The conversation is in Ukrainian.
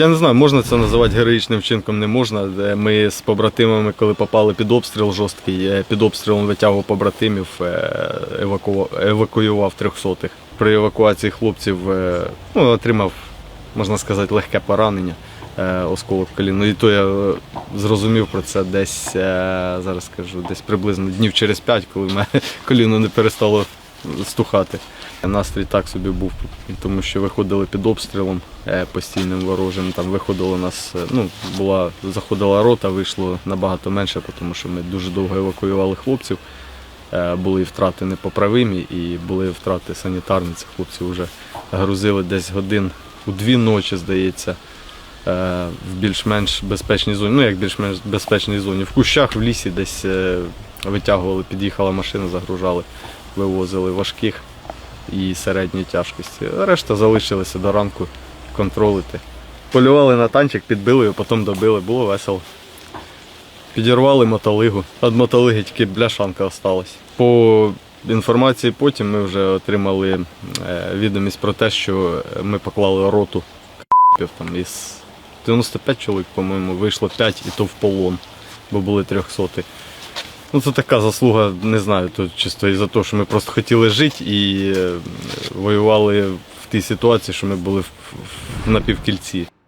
Я не знаю, можна це називати героїчним вчинком, не можна. Ми з побратимами, коли попали під обстріл жорсткий, е, під обстрілом витягував побратимів, е, евакуював трьохсотих. При евакуації хлопців е, ну, отримав, можна сказати, легке поранення. е, Осколок коліну. І то я е, зрозумів про це десь, е, зараз скажу, десь приблизно днів через п'ять, коли мене коліно не перестало стухати. Настрій так собі був, тому що виходили під обстрілом е, постійним ворожим. Там виходило нас, е, ну, була, заходила рота, вийшло набагато менше, тому що ми дуже довго евакуювали хлопців. Е, Були втрати непоправимі і були втрати санітарні. Це хлопці вже грузили десь годин у дві ночі, здається, в більш-менш безпечній зоні. Ну, як більш-менш безпечній зоні. В кущах, в лісі десь витягували, під'їхала машина, загружали, вивозили важких і середньої тяжкості. Решта залишилися до ранку контролити. Полювали на танчик, підбили його, потім добили, було весело. Підірвали мотолигу. Від мотолиги тільки бляшанка осталась. По інформації потім ми вже отримали е, відомість про те, що ми поклали роту там із 95 чоловік, по-моєму, вийшло 5 і то в полон, бо були 300. Ну, це така заслуга, не знаю, то чисто із-за того, що ми просто хотіли жити і е, воювали в тій ситуації, що ми були в напівкільці.